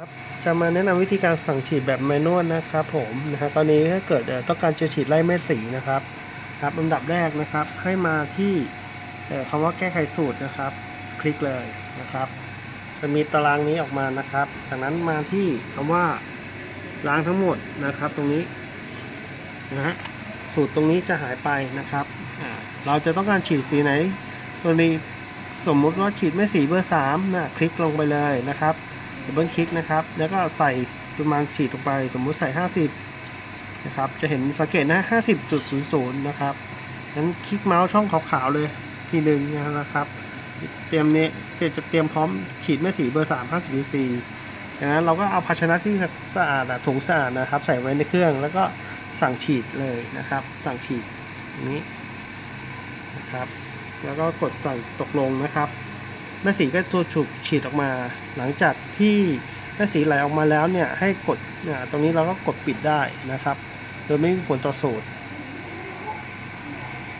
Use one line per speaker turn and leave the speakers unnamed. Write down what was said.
ครับจะมาแนะนำวิธีการสั่งฉีดแบบแมนนวลนะครับผมนะครับตอนนี้ถ้าเกิดต้องการจะฉีดไล่เม็ดสีนะครับ ครับอันดับแรกนะครับ ให้มาที่เอ่อคำว่าแก้ไขสูตรนะครับ คลิกเลยนะครับ จะมีตารางนี้ออกมานะครับ จากนั้นมาที่คำว่าล้างทั้งหมดนะครับ ตรงนี้นะฮะสูตรตรงนี้จะหายไปนะครับเราจะต้องการฉีดสีไหน ตัวนี้สมมุติว่าฉีดไม่สีเบอร์สามนะคลิกลงไปเลยนะครับ ดับเบิลคลิกนะครับ แล้วก็ใส่ประมาณฉีดลงไป สมมุติใส่ 50 นะครับ จะเห็นสังเกตนะ 50.00 นะครับนั้นคลิกเมาส์ช่องขาวๆเลยทีหนึ่งนะครับ เตรียมเนี้ยจะเตรียมพร้อมฉีดแม่สีเบอร์ 3 50 cc ดังนั้นเราก็เอาภาชนะที่สะอาดถุงสะอาดนะครับ ใส่ไว้ในเครื่อง แล้วก็สั่งฉีดเลยนะครับ สั่งฉีดนี้นะครับ แล้วก็กดสั่งตกลงนะครับ แม่สีก็ตัวฉุกฉีดออกมา หลังจากที่แม่สีไหลออกมาแล้วเนี่ยให้กดตรงนี้เราก็กดปิดได้นะครับ โดยไม่มีผลต่อสูตร